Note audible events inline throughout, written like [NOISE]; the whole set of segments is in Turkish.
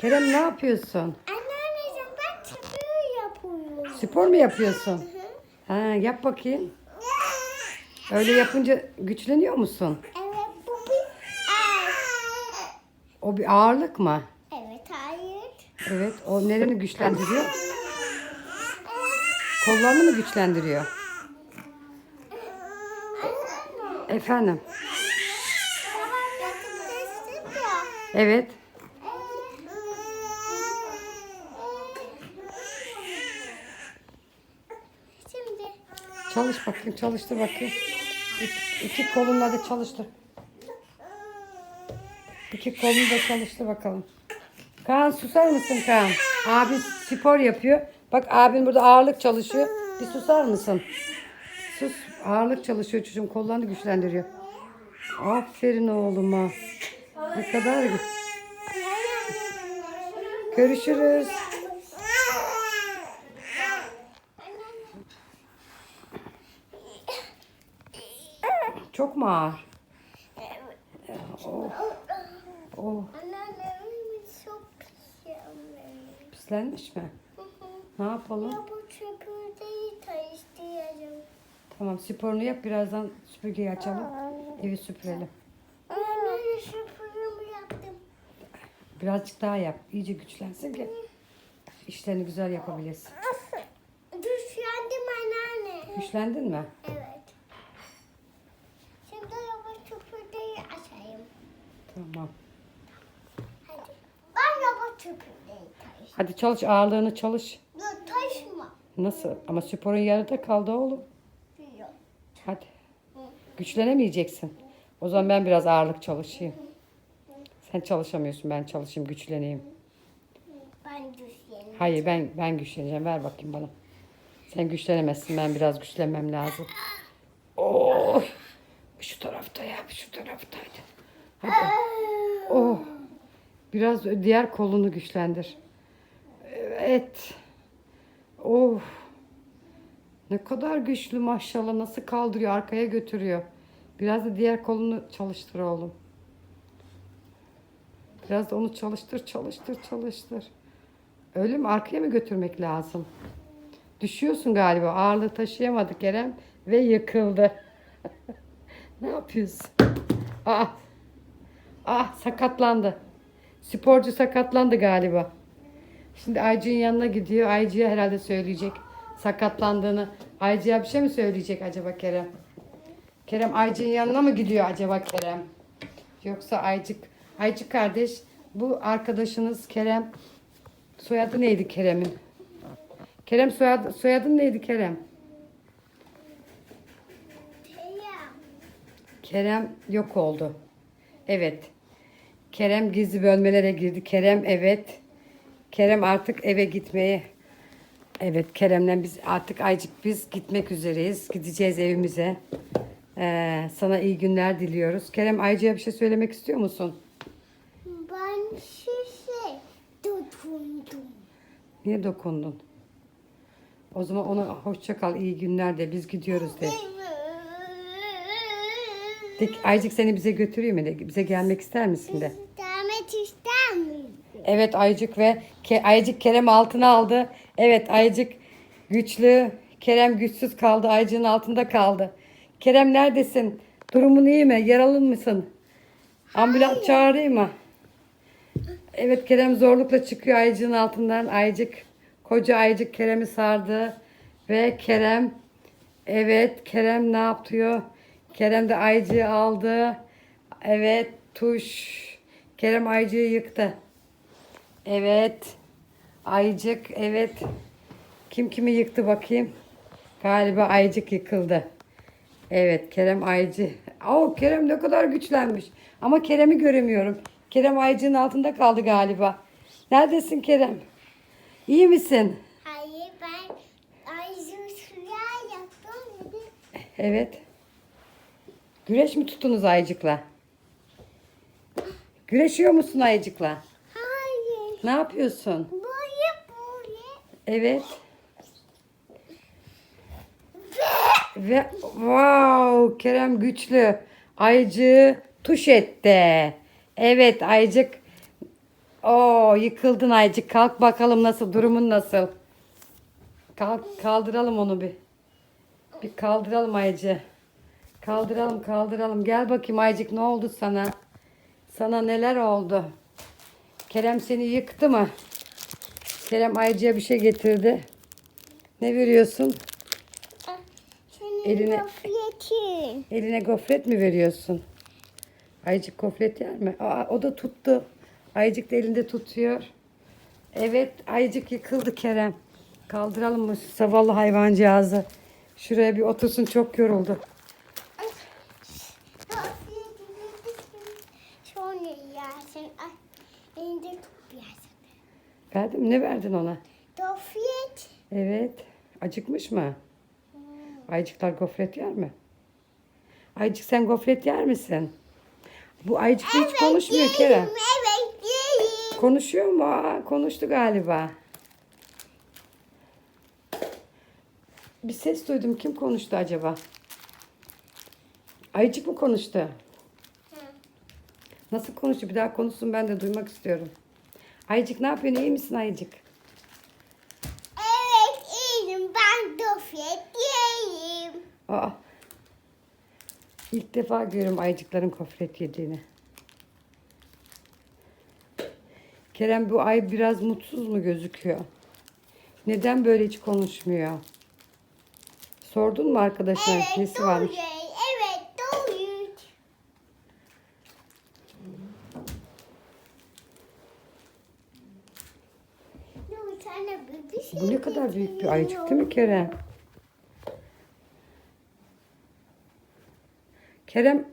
Kerem ne yapıyorsun? Anneanneciğim ben spor yapıyorum. Spor mu yapıyorsun? Ha, yap bakayım. Öyle yapınca güçleniyor musun? Evet bu bir ay. O bir ağırlık mı? Evet hayır. Evet. O nereni güçlendiriyor? Kollarını mı güçlendiriyor? Efendim. Evet. Çalış bakayım. Çalıştır bakayım. İki, kolunla da çalıştır. İki kolunu da çalıştır bakalım. Kaan susar mısın Kaan? Abi spor yapıyor. Bak abin burada ağırlık çalışıyor. Bir susar mısın? Sus. Ağırlık çalışıyor çocuğum. Kollarını güçlendiriyor. Aferin oğluma. Ne kadar gü- Görüşürüz. Çok mu ağır? Oh. Oh. anneannemin çok pişirmiş. Pislenmiş mi? Ne yapalım? Ya bu çöpürdeyi taşıyacağım. Tamam sporunu yap. Birazdan süpürgeyi açalım. Evi süpürelim. Anneanne süpürümü yaptım. Birazcık daha yap. İyice güçlensin ki işlerini güzel yapabilirsin. Düşendim anneanne. Güçlendin mi? Evet. Tamam. Hadi. Ben çöpürdeyi taşıyayım. Hadi çalış ağırlığını çalış. Ya taşıma. Nasıl? Ama sporun yarıda kaldı oğlum. Yok. Hadi. Güçlenemeyeceksin. O zaman ben biraz ağırlık çalışayım. Sen çalışamıyorsun. Ben çalışayım, güçleneyim. Ben düşeyim. Hayır ben ben güçleneceğim. Ver bakayım bana. Sen güçlenemezsin. Ben biraz güçlenmem lazım. Oh. Şu tarafta yap. Şu taraftaydı. Hadi. Oh. Biraz diğer kolunu güçlendir. Evet. Oh. Ne kadar güçlü maşallah. Nasıl kaldırıyor. Arkaya götürüyor. Biraz da diğer kolunu çalıştır oğlum. Biraz da onu çalıştır, çalıştır, çalıştır. Öyle mi? Arkaya mı götürmek lazım? Düşüyorsun galiba. Ağırlığı taşıyamadı Kerem ve yıkıldı. [LAUGHS] ne yapıyorsun? Ah. Ah sakatlandı. Sporcu sakatlandı galiba. Şimdi Aycı'nın yanına gidiyor. Aycı'ya herhalde söyleyecek sakatlandığını. Aycı'ya bir şey mi söyleyecek acaba Kerem? Kerem Aycı'nın yanına mı gidiyor acaba Kerem? Yoksa Aycık, Aycık kardeş bu arkadaşınız Kerem soyadı neydi Kerem'in? Kerem soyadı, soyadın neydi Kerem? Kerem yok oldu. Evet. Kerem gizli bölmelere girdi. Kerem evet. Kerem artık eve gitmeye. Evet Kerem'le biz artık Aycık biz gitmek üzereyiz. Gideceğiz evimize. Ee, sana iyi günler diliyoruz. Kerem Aycı'ya bir şey söylemek istiyor musun? Ben şişe tutundum. Niye dokundun? O zaman ona hoşça kal, iyi günler de biz gidiyoruz de. Ki, Aycık seni bize götürüyor mu de? Bize gelmek ister misin de? Evet Aycık ve Ke- Aycık Kerem altına aldı. Evet Aycık güçlü. Kerem güçsüz kaldı. Aycık'ın altında kaldı. Kerem neredesin? Durumun iyi mi? Yaralı mısın? Ambulans çağırayım mı? Evet Kerem zorlukla çıkıyor Aycık'ın altından. Aycık, koca Aycık Kerem'i sardı. Ve Kerem, evet Kerem ne yapıyor? Kerem de Aycık'ı aldı. Evet tuş. Kerem Aycık'ı yıktı. Evet. Aycık evet. Kim kimi yıktı bakayım. Galiba Aycık yıkıldı. Evet Kerem Aycı. Oo Kerem ne kadar güçlenmiş. Ama Kerem'i göremiyorum. Kerem Aycı'nın altında kaldı galiba. Neredesin Kerem? İyi misin? Hayır ben ayzı suya yaptım. Evet. Güreş mi tuttunuz Aycık'la? Güreşiyor musun Aycık'la? Ne yapıyorsun? Böyle böyle. Evet. Ve wow Kerem güçlü. Aycı tuş etti. Evet Aycık Oo yıkıldın Aycık. Kalk bakalım nasıl durumun nasıl? Kalk kaldıralım onu bir. Bir kaldıralım Aycı. Kaldıralım kaldıralım. Gel bakayım Aycık ne oldu sana? Sana neler oldu? Kerem seni yıktı mı? Kerem Aycı'ya bir şey getirdi. Ne veriyorsun? Senin Eline- gofretin. Eline gofret mi veriyorsun? Aycık gofret yer mi? Aa, o da tuttu. Aycık da elinde tutuyor. Evet Aycık yıkıldı Kerem. Kaldıralım mı zavallı hayvancağızı? Şuraya bir otursun çok yoruldu. Verdin mi? Ne verdin ona? Gofret. Evet. Acıkmış mı? Aycıklar gofret yer mi? Aycık sen gofret yer misin? Bu Aycık hiç konuşmuyor Kerem. Yerim, Evet yerim. Konuşuyor mu? Aa, konuştu galiba. Bir ses duydum. Kim konuştu acaba? Ayıcık mı konuştu? Nasıl konuştu? Bir daha konuşsun ben de duymak istiyorum. Ayıcık ne yapıyorsun? İyi misin Ayıcık? Evet yerim. Ben gofret yerim. Aa. İlk defa görüyorum ayıcıkların gofret yediğini. Kerem bu ay biraz mutsuz mu gözüküyor? Neden böyle hiç konuşmuyor? Sordun mu arkadaşına Evet nesi varmış? doğru. Evet doğru. Dur, sana şey Bu ne kadar büyük bir ayıcık değil mi Kerem? Kerem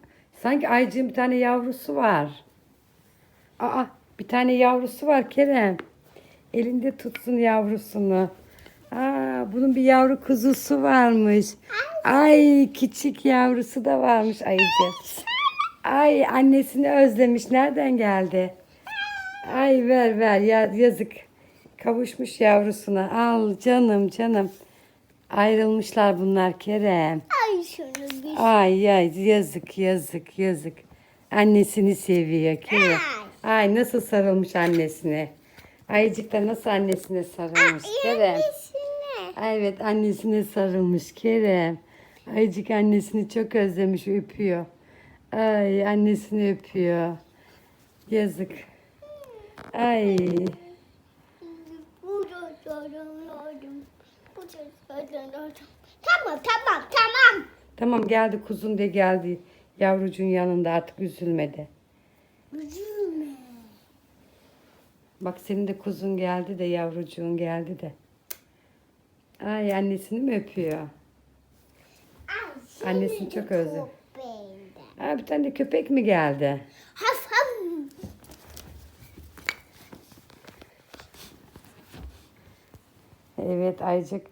sanki ayıcığın bir tane yavrusu var. Aa bir tane yavrusu var Kerem. Elinde tutsun yavrusunu. Aa bunun bir yavru kuzusu varmış. Ay küçük yavrusu da varmış ayıcık. Ay annesini özlemiş. Nereden geldi? Ay ver ver ya, yazık. Kavuşmuş yavrusuna. Al canım canım. Ayrılmışlar bunlar Kerem. Ay şunu bir Ay ay yazık yazık yazık. Annesini seviyor Kerem. Ay nasıl sarılmış annesine. Ayıcık da nasıl annesine sarılmış Kerem. Yenisine. Ay, Evet annesine sarılmış Kerem. Ayıcık annesini çok özlemiş öpüyor. Ay annesini öpüyor. Yazık. Ay. Sarılıyordum. Bu da sarılıyordum. Tamam tamam tamam. Tamam geldi kuzun de geldi. Yavrucuğun yanında artık üzülmedi. Üzülme. Bak senin de kuzun geldi de yavrucuğun geldi de. Ay annesini mi öpüyor? Ay, Annesini çok bende. Aa, bir tane de köpek mi geldi? Evet Aycık